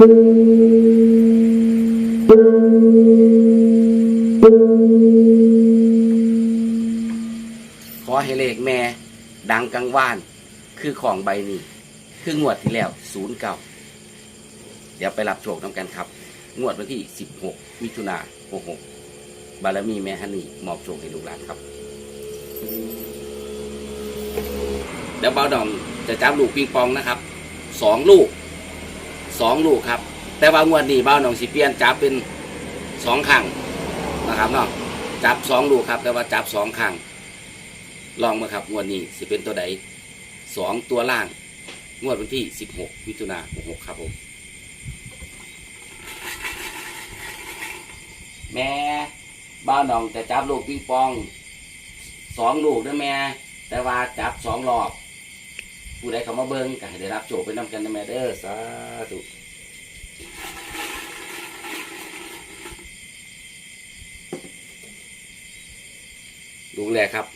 ขอให้เลขแม่ ดังกังวาน คือของใบนี้ คืองวดที่แล้วศูนย์เก่าเดี๋ยวไปรับโชคน้ำกันครับ งวดวันที่ 16 มิถุนา66 บารมีแม่ฮันนี่มอบโชคให้ลูกหลานครับ เดี๋ยวเบาดองจะจับลูกปิงปองนะครับ สองลูก สองลูกครับ แต่ว่างวดนี้เบาดองสิเปลี่ยนจับเป็นสองครั้งนะครับเนาะจับสองลูกครับ แต่ว่าจับสองครั้งลองมาครับงวดนี้สิเป็นตัวใดสองตัวล่าง งวดวันที่16มิถุนา66ครับผมแม่บ้านน้องจะจับลูกปิงปองสองลูกนะแม่ แต่ว่าจับสองรอบ ผู้ใดเขามาเบิ้งก็ให้ได้รับโจทย์ไปนำกันนะแม่เด้อสาธุดูแลครับ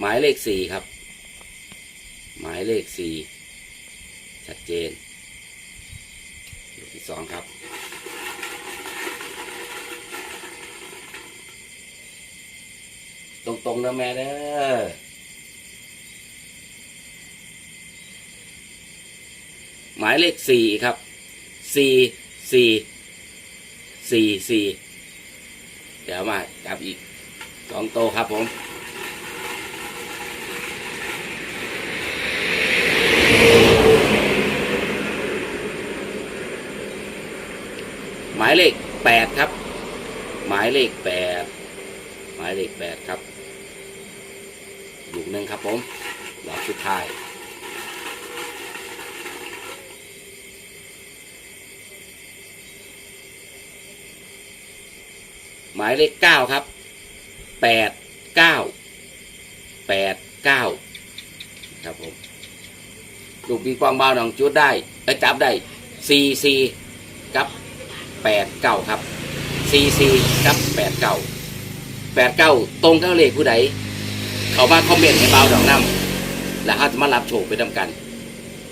หมายเลขสี่ครับ หมายเลขสี่ชัดเจนลูกที่สองครับ ตรงๆนะแม่เด้อ หมายเลขสี่ครับสี่สี่สี่สี่เดี๋ยวมาจับอีกสองโตครับผมหมายเลขแปดครับ หมายเลขแปดหมายเลขแปดครับลูกหนึ่งครับผมหลอดสุดท้าย หมายเลขเก้าครับแปดเก้าแปดเก้าครับผมลูกปิงปองบาหนองจุดได้เอ้จับได้สี่สี่กับแปดเก้าครับสี่สี่กับแปดเก้าแปดเก้าตรงเก้าเลขผู้ใดเขามาคอมเมนต์ให้เบาดอกน้ำแล้วเขาจะมารับโชคไปทำกัน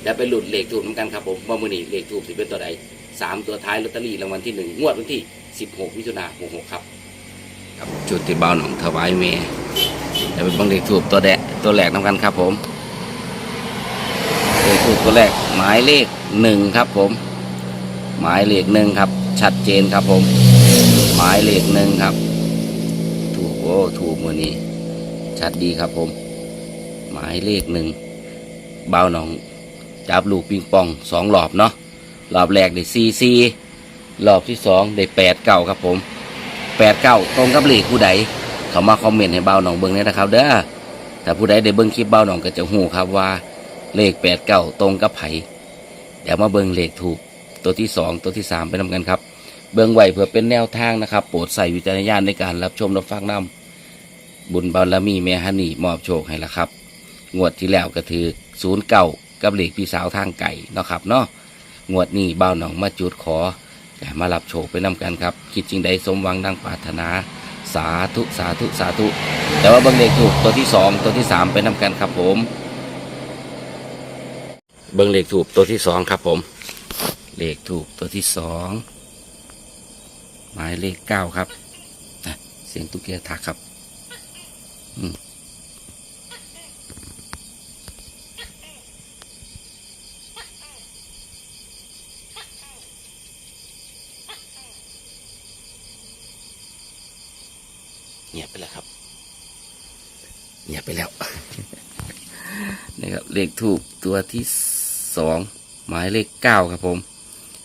แล้วไปหลุดเลขถูกน้ำกันครับผมว่ามือนี้เลขถูกสิเป็นตัวใด สามตัวท้ายลอตเตอรี่รางวัลที่หนึ่งงวดวันที่สิบหกมิถุนาหกหกครับครับจุดที่เบาหนองถวายเมย์จะเป็นบังเลขถูกตัวแดะตัวแรกน้ำกันครับผมเลขถูกตัวแรกหมายเลขหนึ่งครับผม หมายเลขหนึ่งครับ ชัดเจนครับผม หมายเลขหนึ่งครับ ถูกโอ้ถูกมือนี้ ชัดดีครับผม หมายเลขหนึ่งเบาหนองจับลูกปิงปองสองรอบเนาะ รอบแรกได้ซีซีรอบที่สองได้แปดเก้าครับผมแปดเก้าตรงกับเลขผู้ใดเขามาคอมเมนต์ให้เบาหนองเบิ้งเนี่ยนะครับ เด้อถ้าผู้ใดได้เบิ้งคลิปเบาหนองก็จะหูครับว่า เลขแปดเก้าตรงกับไผเดี๋ยวมาเบิ้งเลขถูกตัวที่สองตัวที่สามไปนำกันครับ เบิ้งไหวเพื่อเป็นแนวทางนะครับ โปรดใส่วิจารณญาณในการรับชมรับฟังนำบุญบารมีแม่ฮันนี่มอบโชคให้ละครับ งวดที่แล้วก็ถือศูนย์เก่ากับเหล็กพี่สาวทางไก่เนาะครับเนาะ งวดนี้บ้าหนองมาจุดขอแต่มารับโชคไปนำกันครับ คิดจริงใดสมหวังดังปรารถนา สาธุสาธุสาธุ แต่ว่าเบางเลขถูกตัวที่สองตัวที่สามไปนำกันครับผมเบิ้งเลขถูกตัวที่สองครับผม เลขถูกตัวที่สองหมายเลขเก้าครับเสียงตุ๊กแกทักครับ อืม เงียบไปแล้วครับเงียบไปแล้วนี่ครับเลขถูกตัวที่สองหมายเลขเก้าครับผม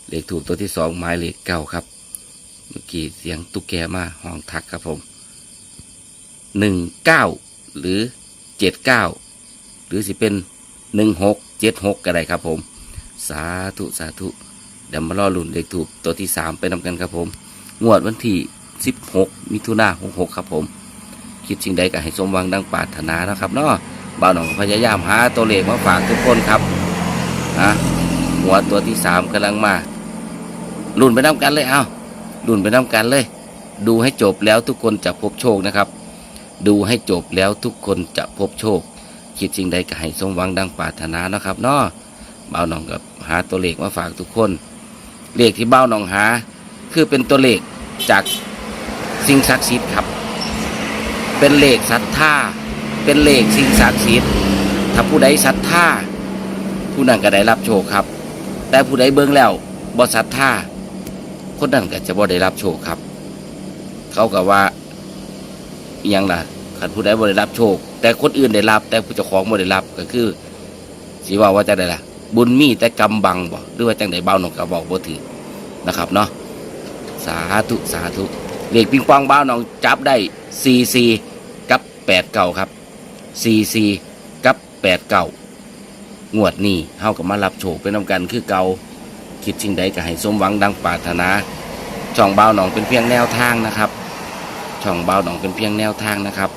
เลขถูกตัวที่สองหมายเลขเก้าครับ เมื่อกี้เสียงตุ๊กแกมาห้องทักครับผมหนึ่งเก้าหรือเจ็ดเก้าหรือสิเป็นหนึ่งหกเจ็ดหกก็ได้ครับผม สาธุสาธุเดี๋ยวมารอลุ่นเลขถูกตัวที่สามไปนำกันครับผม งวดวันที่ สิบหกมิถุนาหกหกครับผม คิดสิ่งใดก็ให้สมหวังดังปรารถนานะครับเนาะบ่าวหนองพยายามหาตัวเลขมาฝากทุกคนครับนะหัวตัวที่สามกำลังมาลุ่นไปน้ำกันเลยเอาลุ่นไปน้ำกันเลย ดูให้จบแล้วทุกคนจะพบโชคนะครับ ดูให้จบแล้วทุกคนจะพบโชค คิดสิ่งใดก็ให้สมหวังดังปรารถนานะครับเนาะเบาหนองกับหาตัวเลขมาฝากทุกคนเลขที่เบาหนองหา คือเป็นตัวเลขจาก สิ่งศักดิ์สิทธิ์ครับ เป็นเลขศรัทธาเป็นเลขสิ่งศักดิ์สิทธิ์ถ้าผู้ใดศรัทธาผู้นั้นก็ได้รับโชคครับ แต่ผู้ใดเบิ่งแล้วบ่ศรัทธาคนนั้นก็จะบ่ได้รับโชคครับ เขาก็ว่าอหยังล่ะขันผู้ใดบ่ได้รับโชค แต่คนอื่นได้รับ แต่ผู้เจ้าของบ่ได้รับก็คือสิว่าว่าจังได้ล่ะ บุญมีแต่กำบังบ่หรือว่าจังไดเบาหนองก็บอกบ่ถือนะครับเนาะสาธุสาธุ เลขปิงปองเบาหนองจับได้44กับ8เก่าครับ44กับ8เก่างวดนี้เฮาก็มารับโชคเป็นนำกันคือเก่าคิดสิ่งใดก็ให้สมหวังดังปรารถนา ช่องเบาหนองเป็นเพียงแนวทางนะครับ ช่องเบาหนองเป็นเพียงแนวทางนะครับ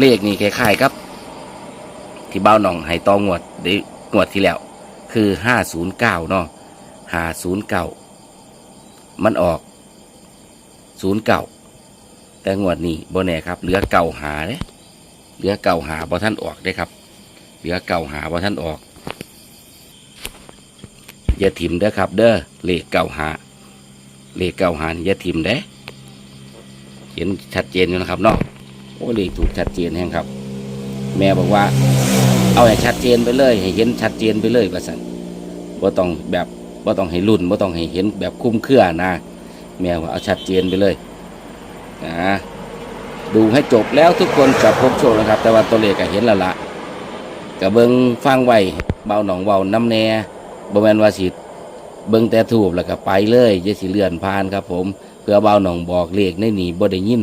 เลขนี่คล้ายๆครับ ที่เบาหนองให้ตองวดได้งวดที่แล้ว คือห้าศูนย์เก้าเนาะห้าศูนย์เก้ามันออก ศูนย์เก้าแต่งวดนี้โบแน่ครับ เหลือเก่าหาเด้เหลือเก่าหาบ่ท่านออกได้ครับ เหลือเก่าหาบ่ท่านออกอย่าถิ่มเด้อครับ เด้อเลขเก่าหาเลขเก้าหาอย่าทิ่มเด้เห็นชัดเจนอยู่นะครับเนาะโอ้เลขถูกชัดเจนแฮงครับ แม่บอกว่า เอาให้ชัดเจนไปเลยให้เห็นชัดเจนไปเลยว่าสั่นว่าต้องแบบว่าต้องให้รุ่นว่าต้องให้เห็นแบบคุ้มเครือนะ แมว่าเอาชัดเจนไปเลยนะดูให้จบแล้วทุกคนจะพบโชคนะครับ แต่ว่าตัวเลขก็เห็นล้วละกะเบิงฟังไว้เบาหนองเบาน้ำแน่บแมนวาสิเบิงแต่ถูกแล้วก็ไปเลยย่าสิเลื่อนผ่านครับ ผมเพื่อเบาหนองบอกเลขในนี่บ่ได้ยิน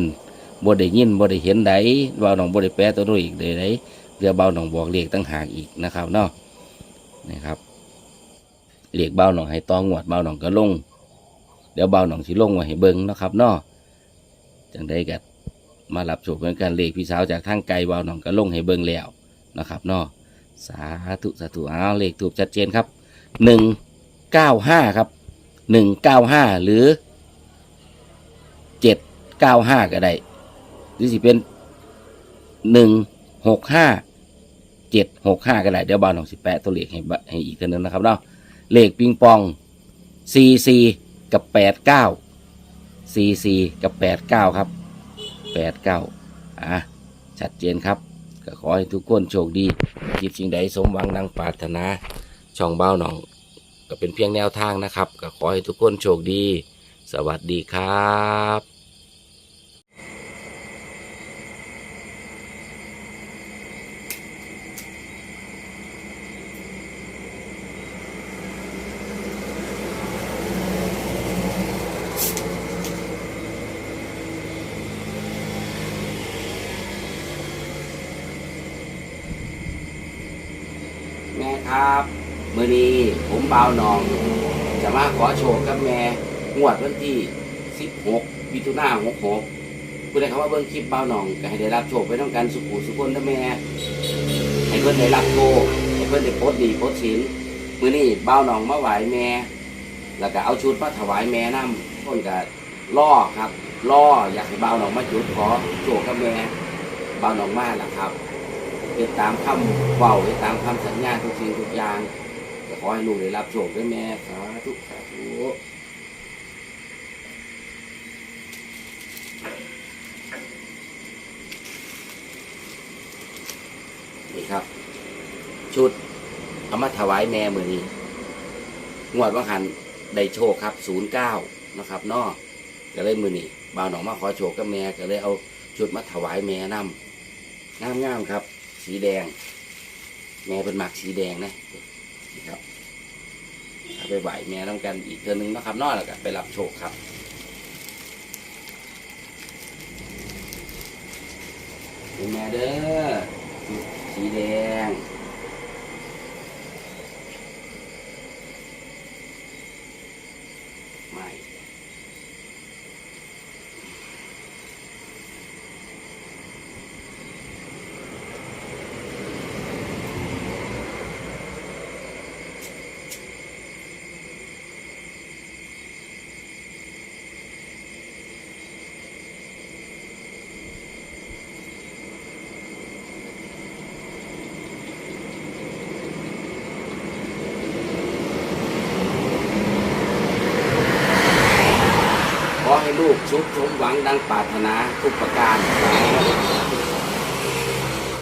บ่ได้ยินบ่ได้เห็นใดเบาหนองบ่ได้แปลตัวนู้อีกเลยไดเพื่อเบาหนองบอกเลขตั้งหากอีกนะครับเนาะนะครับเลขเบาหนองให้ต้องงวดเบาหนองก็ลง เดี๋ยวเบาหนองสิลงไว้ให้เบิ่งนะครับเนาะจังได้ก็มารับโชคเหมือนกันเลขพี่สาวจากทางไกลเบาหนองก็ลงให้เบิ่งแล้วนะครับเนาะสาธุสาธุเอาเลขถูกชัดเจนครับหนึ่งเก้าห้าครับหนึ่งเก้าห้าหรือเจ็ดเก้าห้าก็ได้หรือสิเป็นหนึ่งหกห้าเจ็ดหกห้าก็ได้เดี๋ยวบานของสิแปะตัวเลขให้ให้อีกตัวนึงนะครับเนาะเลขปิงปองซีซี กับแปดเก้าซีซีกับแปดเก้าครับแปดเก้าอะชัดเจนครับ ก็ขอให้ทุกคนโชคดีคิดสิ่งใดสมหวังดังปรารถนา ช่องเบ้าหนอง ก็เป็นเพียงแนวทางนะครับ ก็ขอให้ทุกคนโชคดี สวัสดีครับ แม่ ครับมือนี้ผมเบาหนอง จะมาขอโชว์กับแม่งวดวันที่ 16มิถุนายน66คุณได้คำว่าเบิ้งคลิปเบาหนองก็ให้ได้รับโชคไปต้องกันสุขุสุขคนนะแม่ให้เพื่อนได้รับโชคให้เพื่อนได้โพสดีโพสต์ศีลมือนี้เบาหนองมาไหวแม่ แล้วก็เอาชุดมาถวายแม่นํคนก็ล่อครับล่ออยากให้เบาหนองมาจุดขอโชคกับแม่เบาหนองมาล่ะครับ เฮ็ดตามคำเว้าเฮ็ดตามคำสัญญาทุกสิ่งทุกอย่างก็ขอให้ลูกได้รับโชคด้วยแม่สาธุสาธุนี่ครับ ชุดเอามาถวายแม่มือนี้งวดว่าหันได้โชคครับศูนย์เก้านะครับนอก็เลยมือนี้บ่าวหนองมาขอโชคกับแม่ก็เลยเอาชุดมาถวายแม่นำงามๆครับ สีแดง แม่เป็นหมักสีแดงนะครับเอาไปไหวแม่ต้องกันอีกเทือนึงนะครับนอกแล้วก็ไปรับโชคครับเป็นแม่เด้อสีแดงไม่ ลูกสมชมหวังดังปรารถนาทุกประการ